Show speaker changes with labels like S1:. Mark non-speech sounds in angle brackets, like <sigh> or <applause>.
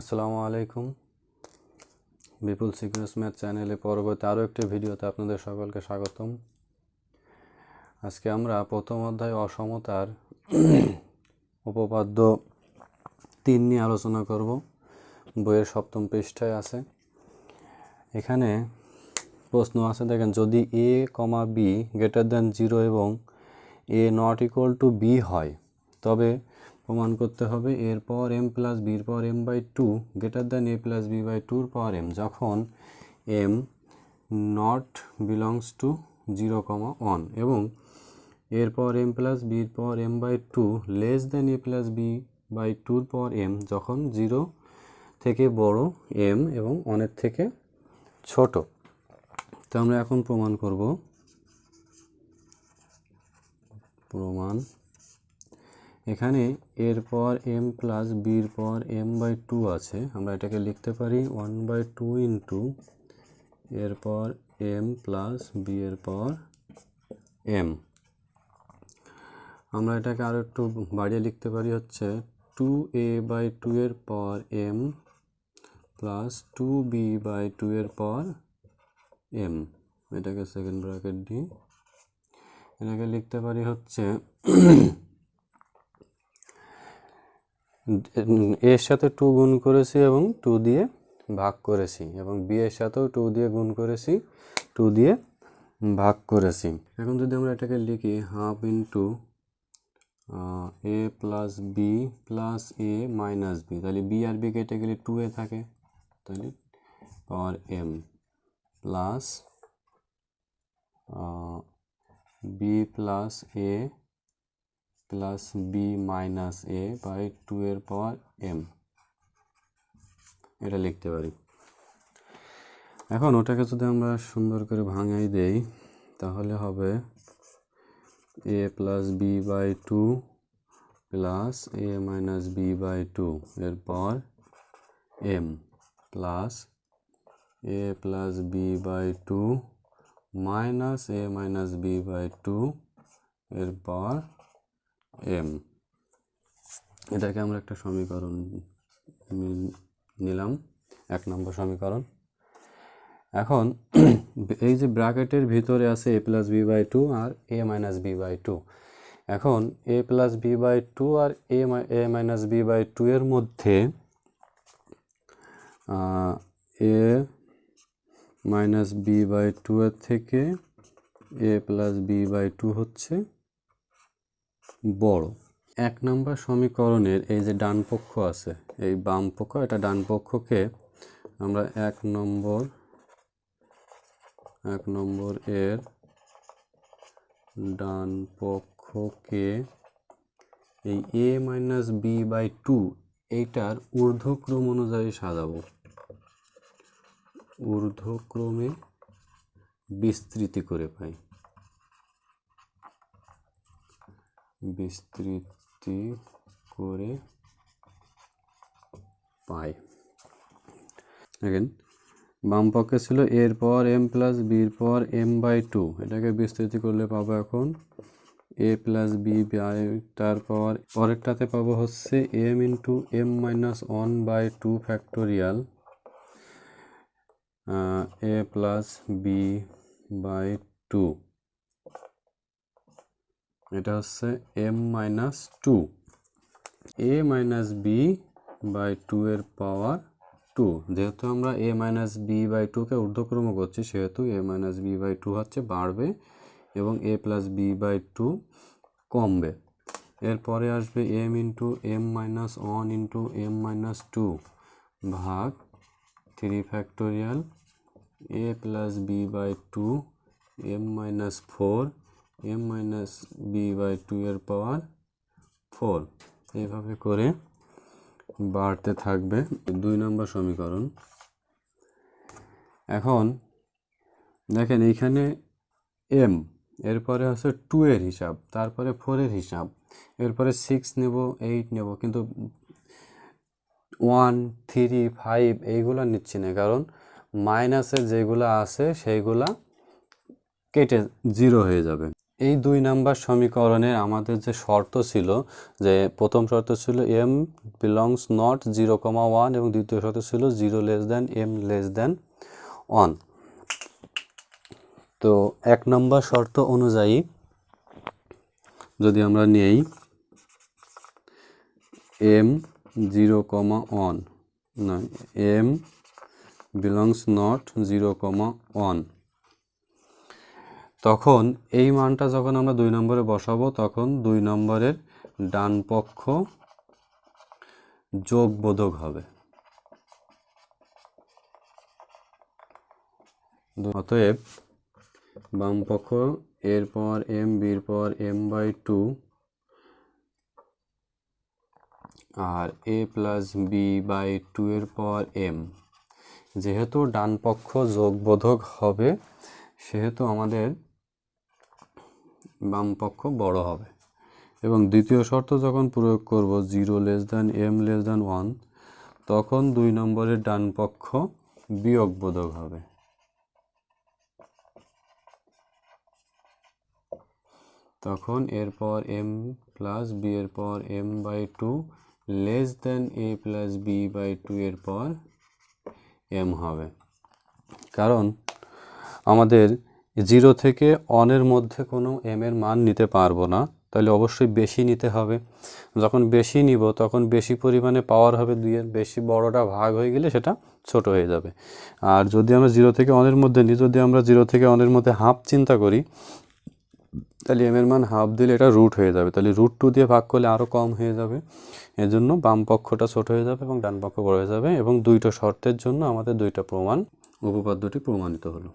S1: আসসালামু আলাইকুম। বিপুল সিকিউরিস ম্যাথ চ্যানেলে পরবর্তী আরও একটি ভিডিওতে আপনাদের সকলকে স্বাগতম। আজকে আমরা প্রথম অধ্যায় অসমতার উপপাদ্য তিন নিয়ে আলোচনা করব। বইয়ের সপ্তম পৃষ্ঠায় আছে। এখানে প্রশ্ন আছে, দেখেন, যদি A comma B greater than zero এবং A not equal to B হয়, তবে প্রমাণ করতে হবে এর পর এম প্লাস বির পর M by two greater than A plus B by tour power M যখন M not belongs to zero comma one এবং এর এরপর এম প্লাস বির পর M by two less than A plus B by টুর পর M যখন zero থেকে বড় এম এবং অনের থেকে ছোট। তো আমরা এখন প্রমাণ করব। প্রমাণ এখানে এর পর এম প্লাস বির পর এম বাই টু আছে। আমরা এটাকে লিখতে পারি ওয়ান বাই টু ইন্টু এরপর এম প্লাস বি এর পর এম আমরা এটাকে আরও একটু বাড়িয়ে লিখতে পারি হচ্ছে টু এ বাই টু এর পর M plus two B by two এর পর এম এটাকে সেকেন্ড ব্র্যাকেট দিই এটাকে লিখতে পারি হচ্ছে এর সাথে টু গুণ করেছি এবং টু দিয়ে ভাগ করেছি এবং বি এর সাথেও টু দিয়ে গুণ করেছি টু দিয়ে ভাগ করেছি। এখন যদি আমরা এটাকে লিখি half into A plus B plus A minus B তাহলে বি আর বি কেটে গেলে টু এ থাকে, তাহলে power M plus B plus A plus B minus A by two এর পাওয়ার এম এটা লিখতে পারি। এখন ওটাকে যদি আমরা সুন্দর করে ভাঙাই দেই, তাহলে হবে A plus B by two plus A minus B by two এরপর M plus A plus B by two minus A minus B by two এরপর এম, এটাকে আমরা একটা সমীকরণ নিলাম, এক নম্বর সমীকরণ। এখন <clears throat> এই যে ব্র্যাকেটের ভিতরে আছে A plus B by two R A minus B by two এখন A plus B by two R A A minus B by two এর মধ্যে A minus B by two এর থেকে A plus B by two হচ্ছে বড়। এক নম্বর সমীকরণের এই যে ডান পক্ষ আছে, এই বাম পক্ষ, এটা ডান পক্ষকে আমরা এক নম্বর এক নম্বর এর ডান পক্ষকে এই A minus B by two এইটার ঊর্ধ্বক্রম অনুযায়ী সাজাবো। ঊর্ধ্বক্রমে বিস্তৃতি করে পাই। বিস্তৃতি করে পাই। দেখেন, বাম পক্ষে ছিল এর পর এম প্লাস বির পর এম বাই টু এটাকে বিস্তৃতি করলে পাবো এখন এ প্লাস বি বাই তারপর পরেরটাতে পাবো হচ্ছে M into M minus one by two factorial A plus B by two এটা হচ্ছে M minus two A minus B by two এর পাওয়ার টু যেহেতু আমরা এ মাইনাস বি বাই টুকে ঊর্ধ্বক্রম করছি, সেহেতু A minus B by two হচ্ছে বাড়বে এবং A plus B by two কমবে। এরপরে আসবে M into M minus one into M minus two ভাগ three factorial A plus B by two M minus four M minus B by two এর power four এইভাবে করে বাড়তে থাকবে দুই নম্বর সমীকরণ। এখন দেখেন এইখানে এম এরপরে হচ্ছে টু এর হিসাব, তারপরে ফোরের হিসাব, এরপরে সিক্স নেব এইট নেব, কিন্তু ওয়ান থ্রি ফাইভ এইগুলো নিচ্ছি না, কারণ মাইনাসের যেগুলো আছে সেইগুলা কেটে জিরো হয়ে যাবে। এই দুই নাম্বার সমীকরণের আমাদের যে শর্ত ছিল যে প্রথম শর্ত ছিল M belongs not zero comma one এবং দ্বিতীয় শর্ত ছিল zero less than M less than one তো এক নম্বর শর্ত অনুযায়ী যদি আমরা নেই এম জিরো কমা ওয়ান নয় M belongs not zero comma one তখন এই মানটা যখন আমরা দুই নম্বরে বসাবো, তখন দুই নম্বরের ডান পক্ষ যোগবোধক হবে। অতএব বাম পক্ষ এর পর এম, বির পর M by two R A plus B by two এর পর এম। যেহেতু ডান পক্ষ যোগবোধক হবে, সেহেতু আমাদের বাম পক্ষ বড় হবে। এবং দ্বিতীয় শর্ত যখন প্রয়োগ করব zero less than M less than one তখন দুই নম্বরের ডান পক্ষ বিয়োগবোধক হবে। তখন এরপর এম প্লাস বি এর পর M by two less than A plus B by two এর পর এম হবে। কারণ আমাদের জিরো থেকে অনের মধ্যে কোনো এম এর মান নিতে পারব না, তাহলে অবশ্যই বেশি নিতে হবে। যখন বেশি নিব, তখন বেশি পরিমাণে পাওয়ার হবে দুইয়ের বেশি বড়টা ভাগ হয়ে গেলে সেটা ছোট হয়ে যাবে। আর যদি আমরা জিরো থেকে অনের মধ্যে নিই, যদি আমরা জিরো থেকে অনের মধ্যে হাফ চিন্তা করি, তাহলে এম এর মান হাফ দিলে এটা রুট হয়ে যাবে। তাহলে রুট টু দিয়ে ভাগ করলে আরও কম হয়ে যাবে। এজন্য বাম পক্ষটা ছোট হয়ে যাবে এবং ডান পক্ষ বড় হয়ে যাবে এবং দুইটা শর্তের জন্য আমাদের দুইটা প্রমাণ, উপপাদ্যটি প্রমাণিত হলো।